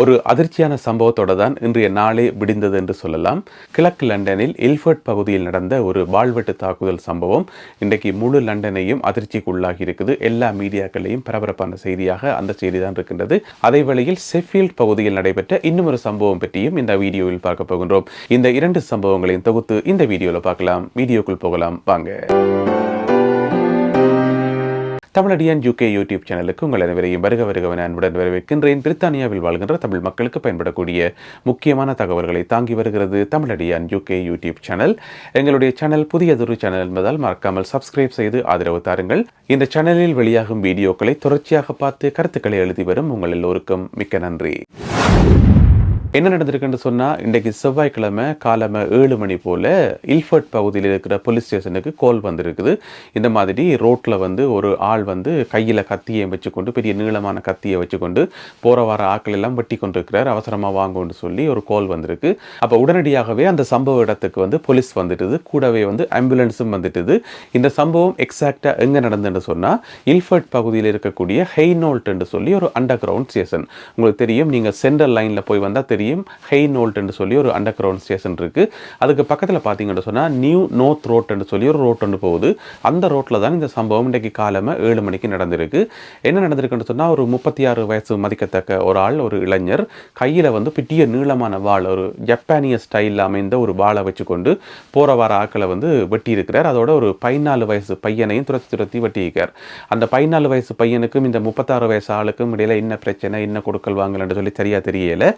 ஒரு அதிர்ச்சியான சம்பவத்தோட தான் இன்றைய நாளே விடிந்தது என்று சொல்லலாம். கிழக்கு லண்டனில் இல்ஃபர்ட் பகுதியில் நடந்த ஒரு வாழ்வெட்டு தாக்குதல் சம்பவம் இன்றைக்கு முழு லண்டனையும் அதிர்ச்சிக்கு உள்ளாகி இருக்குது எல்லா மீடியாக்களையும் பரபரப்பான செய்தியாக அந்த செய்தி தான் இருக்கின்றது. அதே வேளையில் செஃபீல்ட் பகுதியில் நடைபெற்ற இன்னும் ஒரு சம்பவம் பற்றியும் இந்த வீடியோவில் பார்க்க போகின்றோம். இந்த இரண்டு சம்பவங்களையும் தொகுத்து இந்த வீடியோவில் பார்க்கலாம். வீடியோக்குள் போகலாம். வாங்க. தமிழடியான் யூகே யூடியூப் சேனலுக்கு உங்கள் அனைவரையும் வருக வருகவன அன்புடன் வரவேற்கின்றேன். பிரித்தானியாவில் வாழ்கின்ற தமிழ் மக்களுக்கு பயன்படக்கூடிய முக்கியமான தகவல்களை தாங்கி வருகிறது தமிழடியான் யூகே யூடியூப் சேனல் எங்களுடைய சேனல் புதியதொரு சேனல் என்பதால் மறக்காமல் சப்ஸ்கிரைப் செய்து ஆதரவு தாருங்கள். இந்த சேனலில் வெளியாகும் வீடியோக்களை தொடர்ச்சியாக பார்த்து கருத்துக்களை எழுதி வரும் உங்கள் எல்லோருக்கும் மிக்க நன்றி. என்ன நடந்திருக்குன்னு சொன்னால் இன்றைக்கு செவ்வாய்க்கிழமை காலமை ஏழு மணி போல் இல்ஃபர்ட் பகுதியில் இருக்கிற போலீஸ் ஸ்டேஷனுக்கு கால் வந்திருக்குது. இந்த மாதிரி ரோட்டில் வந்து ஒரு ஆள் வந்து கையில் கத்தியை வச்சுக்கொண்டு பெரிய நீளமான கத்தியை வச்சுக்கொண்டு போகிற வர ஆட்கள் எல்லாம் வெட்டி கொண்டிருக்கிறார். அவசரமாக வாங்குன்னு சொல்லி ஒரு கால் வந்திருக்கு. அப்போ உடனடியாகவே அந்த சம்பவ இடத்துக்கு வந்து போலீஸ் வந்துட்டுது. கூடவே வந்து ஆம்புலன்ஸும் வந்துட்டுது. இந்த சம்பவம் எக்ஸாக்டாக எங்கே நடந்துன்னு சொன்னால் இல்ஃபர்ட் பகுதியில் இருக்கக்கூடிய ஹெய்னோல்ட்டுன்னு சொல்லி ஒரு அண்டர் கிரவுண்ட் ஸ்டேஷன் உங்களுக்கு தெரியும் நீங்கள் சென்ட்ரல் லைனில் போய் வந்தால் தெரியும். ஹெய்னோல்ட்னு சொல்லி ஒரு அண்டர் கிரவுண்ட் ஸ்டேஷன் இருக்குது அதுக்கு பக்கத்தில் பார்த்தீங்கன்னு சொன்னால் நியூ நோர்த் ரோட்னு சொல்லி ஒரு ரோட் ஒன்று போகுது. அந்த ரோட்டில் தான் இந்த சம்பவம் இன்றைக்கு காலமாக ஏழு மணிக்கு நடந்திருக்கு. என்ன நடந்திருக்குன்னு சொன்னால் ஒரு முப்பத்தி ஆறு வயசு மதிக்கத்தக்க ஒரு ஆள் ஒரு இளைஞர் கையில் வந்து பிட்டிய நீளமான வாள் ஒரு ஜப்பானிய ஸ்டைலில் அமைந்த ஒரு வாளை வச்சுக்கொண்டு போகிற வர ஆக்களை வந்து வெட்டியிருக்கிறார். அதோட ஒரு பதினாலு வயசு பையனையும் துரத்தி துரத்தி வெட்டியிருக்கார். அந்த பதினாலு வயசு பையனுக்கும் இந்த முப்பத்தாறு வயசு ஆளுக்கும் இடையில என்ன பிரச்சனை என்ன கொடுக்கல் வாங்கலன்னு சொல்லி சரியாக தெரியலை.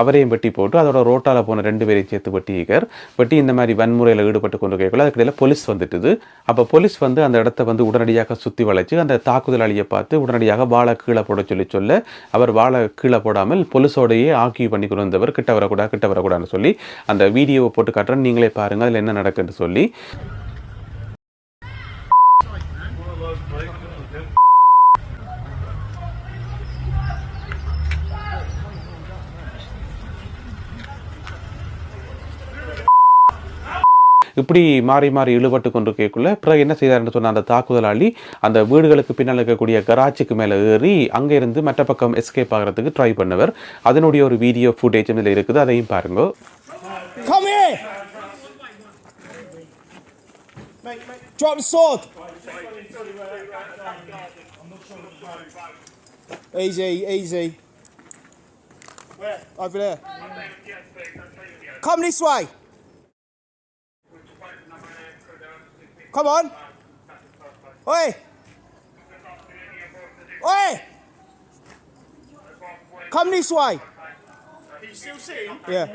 அவரையும் வெட்டி போட்டு அதோட ரோட்டால போன ரெண்டு பேரையும் சேர்த்து வெட்டியிருக்கார் வெட்டி இந்த மாதிரி வன்முறையில் ஈடுபட்டு கொண்டு கேட்கல. அதுக்கு போலீஸ் வந்துட்டுது. அப்போ போலீஸ் வந்து அந்த இடத்த வந்து உடனடியாக சுற்றி வளைச்சு அந்த தாக்குதலாளியை பார்த்து உடனடியாக வாழை கீழே போட சொல்லி சொல்ல அவர் வாழை கீழே போடாமல் போலீஸோடையே ஆக்கியூ பண்ணி கொண்டு வந்தவர் கிட்ட வரக்கூடாது கிட்ட வரக்கூடாதுன்னு சொல்லி அந்த வீடியோவை போட்டு காட்டுறேன். நீங்களே பாருங்கள் அதில் என்ன நடக்குன்னு சொல்லி. இப்படி மாறி மாறி இழுபட்டு கொண்டு கேட்குள்ள பிறகு என்ன செய்தார்னு சொன்ன அந்த தாக்குதலாளி அந்த வீடுகளுக்கு பின்னால் இருக்கக்கூடிய கராச்சிக்கு மேலே ஏறி அங்கே இருந்து மற்ற பக்கம் எஸ்கேப் ஆகிறதுக்கு ட்ரை பண்ணவர் அதனுடைய ஒரு வீடியோ ஃபுட்டேஜ் இதில் இருக்குது அதையும் பாருங்க Drop the sword! Easy, easy. Where? Over there. Come this way. Come on. Oi! Oi! Come this way. He's still sitting. Yeah.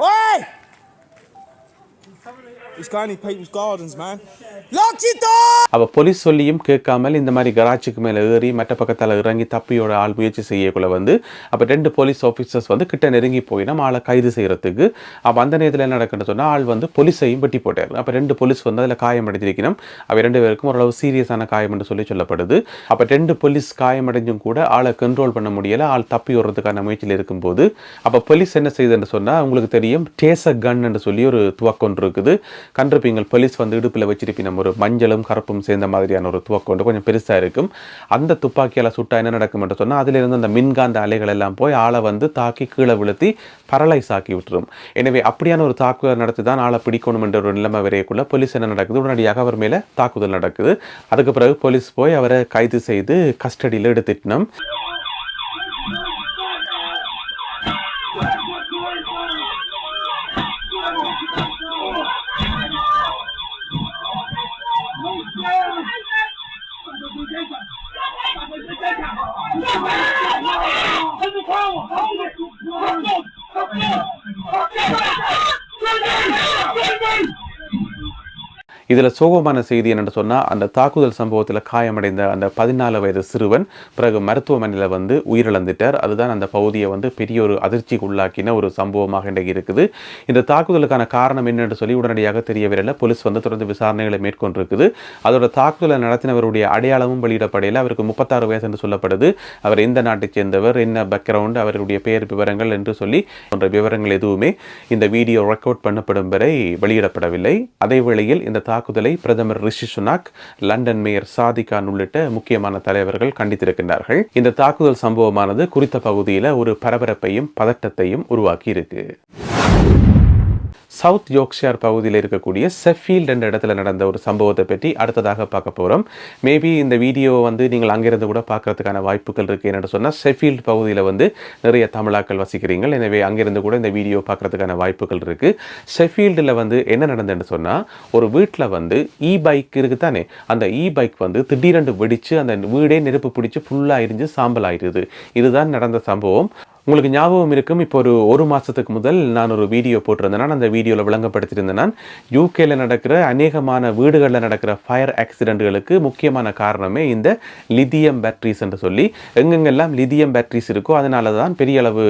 Oi! அப்போ போலீஸ் சொல்லியும் கேட்காமல் இந்த மாதிரி கராச்சிக்கு மேலே ஏறி மற்ற பக்கத்தால் இறங்கி தப்பியோட ஆள் முயற்சி செய்யக்குள்ள வந்து அப்போ ரெண்டு போலீஸ் ஆஃபீஸர்ஸ் வந்து கிட்ட நெருங்கி போய் நம்ம ஆளை கைது செய்கிறதுக்கு அப்போ அந்த நேரத்தில் என்ன நடக்குன்னு சொன்னால் ஆள் வந்து போலீஸையும் வெட்டி போட்டார். அப்போ ரெண்டு போலீஸ் வந்து அதில் காயமடைஞ்சிருக்கணும். அவை ரெண்டு பேருக்கும் ஓரளவு சீரியஸான காயம் என்று சொல்லி சொல்லப்படுது. அப்போ ரெண்டு போலீஸ் காயமடைஞ்சும் கூட ஆளை கண்ட்ரோல் பண்ண முடியலை. ஆள் தப்பி வர்றதுக்கான முயற்சியில் இருக்கும்போது அப்போ போலீஸ் என்ன செய்யுதுன்னு சொன்னால் உங்களுக்கு தெரியும் டேச கன் என்று சொல்லி ஒரு துவக்கம் இருக்குது கண்டிருப்பீங்கள் போலீஸ் வந்து இடுப்பில் வச்சிருப்பினம் ஒரு மஞ்சளும் கருப்பும் சேர்ந்த மாதிரியான ஒரு துவக்கம் கொஞ்சம் பெருசாக இருக்கும். அந்த துப்பாக்கியால் சுட்டா என்ன நடக்கும் என்று சொன்னால் அதிலிருந்து அந்த மின்காந்த அலைகள் எல்லாம் போய் ஆளை வந்து தாக்கி கீழே விழுத்தி பரலைஸ் ஆக்கி விட்டுரும். எனவே அப்படியான ஒரு தாக்குதல் நடத்தி தான் ஆளை பிடிக்கணும் என்ற ஒரு நிலைமை வரையக்குள்ள போலீஸ் என்ன நடக்குது? உடனடியாக அவர் மேலே தாக்குதல் நடக்குது. அதுக்கு பிறகு போலீஸ் போய் அவரை கைது செய்து கஸ்டடியில் எடுத்துட்டினோம் Fuck you! Fuck you! Fuck you! இதில் சோகமான செய்தி என்னென்னு சொன்னால் அந்த தாக்குதல் சம்பவத்தில் காயமடைந்த அந்த பதினாலு வயது சிறுவன் பிறகு மருத்துவமனையில் வந்து உயிரிழந்துட்டார். அதுதான் அந்த பகுதியை வந்து பெரிய ஒரு அதிர்ச்சிக்கு உள்ளாக்கின ஒரு சம்பவமாக இன்றைக்கு இருக்குது. இந்த தாக்குதலுக்கான காரணம் என்னென்று சொல்லி உடனடியாக தெரியவில்லை. போலீஸ் வந்து தொடர்ந்து விசாரணைகளை மேற்கொண்டிருக்குது. அதோட தாக்குதலை நடத்தினவருடைய அடையாளமும் வெளியிடப்படையில் அவருக்கு முப்பத்தாறு வயசு என்று சொல்லப்படுது. அவர் எந்த நாட்டைச் சேர்ந்தவர் என்ன பேக்ரவுண்ட் அவருடைய பெயர் விவரங்கள் என்று சொல்லி போன்ற விவரங்கள் எதுவுமே இந்த வீடியோ ரெக்கார்ட் பண்ணப்படும் வரை வெளியிடப்படவில்லை. அதே வேளையில் இந்த தா தாக்குதலை பிரதமர் ரிஷி சுனாக் லண்டன் மேயர் சாதிகான் உள்ளிட்ட முக்கியமான தலைவர்கள் கண்டித்திருக்கின்றார்கள். இந்த தாக்குதல் சம்பவமானது குறித்த பகுதியில் ஒரு பரபரப்பையும் பதட்டத்தையும் உருவாக்கி இருக்கு சவுத் யோக்ஷார் பகுதியில் இருக்கக்கூடிய செஃபீல்ட் என்ற இடத்துல நடந்த ஒரு சம்பவத்தை பற்றி அடுத்ததாக பார்க்க போகிறோம் மேபி இந்த வீடியோவை வந்து நீங்கள் அங்கிருந்து கூட பார்க்கறதுக்கான வாய்ப்புகள் இருக்குது என்னென்னு சொன்னால் செஃபீல்ட் பகுதியில் வந்து நிறைய தமிழாக்கள் வசிக்கிறீங்கள் எனவே அங்கிருந்து கூட இந்த வீடியோ பார்க்கறதுக்கான வாய்ப்புகள் இருக்குது செஃபீல்டில் வந்து என்ன நடந்ததுன்னு சொன்னால் ஒரு வீட்டில் வந்து இ பைக் இருக்குது தானே? அந்த இ பைக் வந்து திடீரென்று வெடித்து அந்த வீடே நெருப்பு பிடிச்சி ஃபுல்லாக எரிஞ்சு சாம்பல் ஆயிடுது. இதுதான் நடந்த சம்பவம். உங்களுக்கு ஞாபகம் இருக்கும் இப்போ ஒரு ஒரு மாதத்துக்கு முதல் நான் ஒரு வீடியோ போட்டிருந்தேன். அந்த வீடியோவில் விளங்கப்படுத்தியிருந்தேன். நான் யூகேல நடக்கிற அநேகமான வீடுகளில் நடக்கிற ஃபயர் ஆக்சிடென்ட்களுக்கு முக்கியமான காரணமே இந்த லிதியம் பேட்ரிஸ் என்று சொல்லி எங்கெங்கெல்லாம் லிதியம் பேட்ரிஸ் இருக்கோ அதனால தான் பெரிய அளவு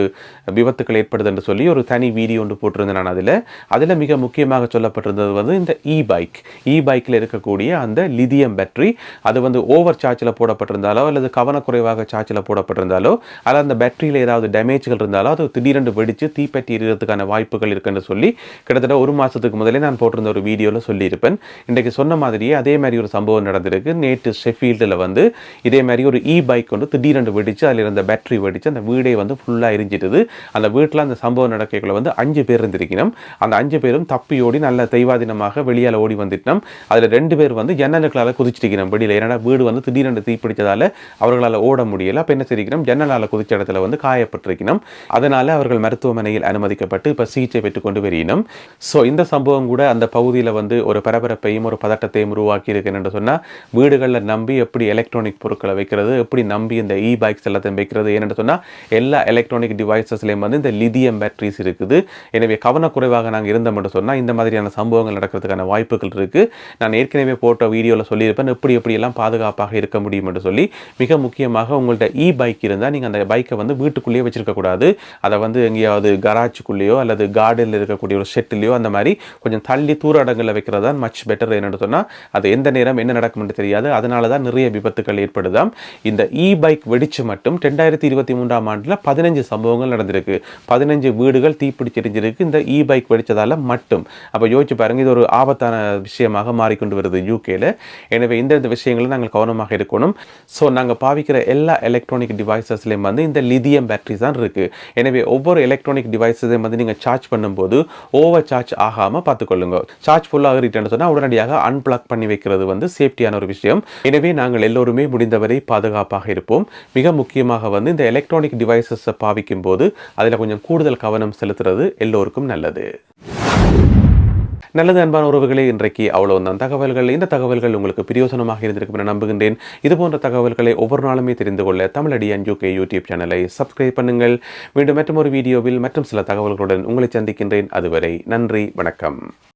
விபத்துக்கள் ஏற்படுது என்று சொல்லி ஒரு தனி வீடியோ ஒன்று போட்டிருந்தேன் நான் அதில். அதில் மிக முக்கியமாக சொல்லப்பட்டிருந்தது வந்து இந்த இ பைக் இ பைக்கில் இருக்கக்கூடிய அந்த லிதியம் பேட்டரி அது வந்து ஓவர் சார்ஜில் போடப்பட்டிருந்தாலோ அல்லது கவனக்குறைவாக சார்ஜில் போடப்பட்டிருந்தாலோ அல்லது அந்த பேட்டரியில் ஏதாவது டேமேஜ்கள் இருந்தாலோ அது திடீரென்று வெடித்து தீப்பற்றி எறிகிறதுக்கான வாய்ப்புகள் இருக்குன்னு சொல்லி கிட்டத்தட்ட ஒரு மாதத்துக்கு முதலே நான் போட்டிருந்த ஒரு வீடியோவில் சொல்லியிருப்பேன். இன்றைக்கு சொன்ன மாதிரியே அதே மாதிரி ஒரு சம்பவம் நடந்திருக்கு. நேற்று ஷெஃபீல்டில் வந்து இதே மாதிரி ஒரு இ பைக் வந்து திடீரென்று வெடித்து அதில் இருந்த பேட்டரி வெடித்து அந்த வீடே வந்து ஃபுல்லாக எரிஞ்சிட்டுது அந்த வீட்டில் அந்த சம்பவம் நடக்கக்குள்ள வந்து அஞ்சு பேர் இருந்திருக்கணும். அந்த அஞ்சு பேரும் தப்பியோடி நல்ல தெய்வாதீனமாக வெளியால் ஓடி வந்துட்டோம் அதில் ரெண்டு பேர் வந்து ஜன்னலுக்களால் குதிச்சிருக்கணும் வெளியில். ஏன்னா வீடு வந்து திடீரென்று தீப்பிடிச்சதால் அவர்களால் ஓட முடியல. அப்போ என்ன செய்யணும் ஜன்னலால் குதிச்ச இடத்துல வந்து காயப்பட்டிருக்கணும். அதனால் அவர்கள் மருத்துவமனையில் அனுமதிக்கப்பட்டு இப்போ சிகிச்சை பெற்றுக்கொண்டு வரியினம் ஸோ இந்த சம்பவம் கூட அந்த பகுதியில் வந்து ஒரு பரபரப்பையும் ஒரு பதட்டத்தையும் உருவாக்கி இருக்குன்னு சொன்னால் வீடுகளில் நம்பி எப்படி எலக்ட்ரானிக் பொருட்களை வைக்கிறது எப்படி நம்பி இந்த இ பைக்ஸ் எல்லாத்தையும் வைக்கிறது ஏன்னு சொன்னால் எல்லா எலக்ட்ரானிக் பேட்டரிஸ்லேயும் வந்து இந்த லிதியம் பேட்டரிஸ் இருக்குது. எனவே கவனக்குறைவாக நாங்கள் இருந்தோம் என்று சொன்னால் இந்த மாதிரியான சம்பவங்கள் நடக்கிறதுக்கான வாய்ப்புகள் இருக்குது நான் ஏற்கனவே போட்ட வீடியோவில் சொல்லியிருப்பேன் எப்படி எப்படியெல்லாம் பாதுகாப்பாக இருக்க முடியும் என்று சொல்லி. மிக முக்கியமாக உங்கள்ட்ட இ பைக் இருந்தால் நீங்கள் அந்த பைக்கை வந்து வீட்டுக்குள்ளேயே வச்சிருக்கக்கூடாது அதை வந்து எங்கேயாவது கராஜுக்குள்ளேயோ அல்லது கார்டனில் இருக்கக்கூடிய ஒரு ஷெட்டிலையோ அந்த மாதிரி கொஞ்சம் தள்ளி தூர இடங்களில் வைக்கிறது தான் மச் பெட்டர் என்னென்னு சொன்னால் அது எந்த நேரம் என்ன நடக்கும்னு தெரியாது. அதனால தான் நிறைய விபத்துகள் ஏற்படுதாம். இந்த இ பைக் வெடிச்சு மட்டும் ரெண்டாயிரத்தி இருபத்தி மூன்றாம் ஆண்டில் பதினஞ்சு சம்பவங்கள் நடந்திருக்கு. பதினஞ்சு வீடுகள் தீப்பிடிச்செரிஞ்சிருக்கு இந்த இ பைக் வெடித்ததால் மட்டும். அப்போ யோசிச்சு பாருங்கள் இது ஒரு ஆபத்தான விஷயமாக மாறிக்கொண்டு வருது யூகேல எனவே இந்த இந்த விஷயங்களும் நாங்கள் கவனமாக இருக்கணும் ஸோ நாங்கள் பாவிக்கிற எல்லா எலக்ட்ரானிக் டிவைசஸ்லேயும் வந்து இந்த லிதியம் பேட்டரிஸ் தான் இருக்குது எனவே ஒவ்வொரு எலக்ட்ரானிக் டிவைஸையும் வந்து நீங்கள் சார்ஜ் பண்ணும்போது ஓவர் சார்ஜ் ஆகாமல் பார்த்துக்கொள்ளுங்க சார்ஜ் ஃபுல்லாக ரிட்டர்ன் சொன்னால் உடனடியாக அன்பிளாக் பண்ணி வைக்கிறது வந்து சேஃப்டியான ஒரு விஷயம். எனவே நாங்கள் எல்லோருமே முடிந்தவரை பாதுகாப்பாக இருப்போம். மிக முக்கியமாக வந்து இந்த எலக்ட்ரானிக் டிவைசஸை பாவிக்கும் போது அதில் கொஞ்சம் கூடுதல் கவனம் செலுத்துறது எல்லோருக்கும் நல்லது. நல்லது அன்பான உறவுகளே இன்றைக்கு அவ்வளவுதான். தகவல்கள் இந்த தகவல்கள் உங்களுக்கு பிரயோசனமாக இருந்திருக்கும் என நம்புகின்றேன். இது போன்ற தகவல்களை ஒவ்வொரு நாளுமே தெரிந்து கொள்ள தமிழடி யூகே யூடியூப் சேனலை சப்ஸ்கிரைப் பண்ணுங்கள். மீண்டும் மற்றும் ஒரு வீடியோவில் மற்றும் சில தகவல்களுடன் உங்களை சந்திக்கின்றேன். அதுவரை நன்றி வணக்கம்.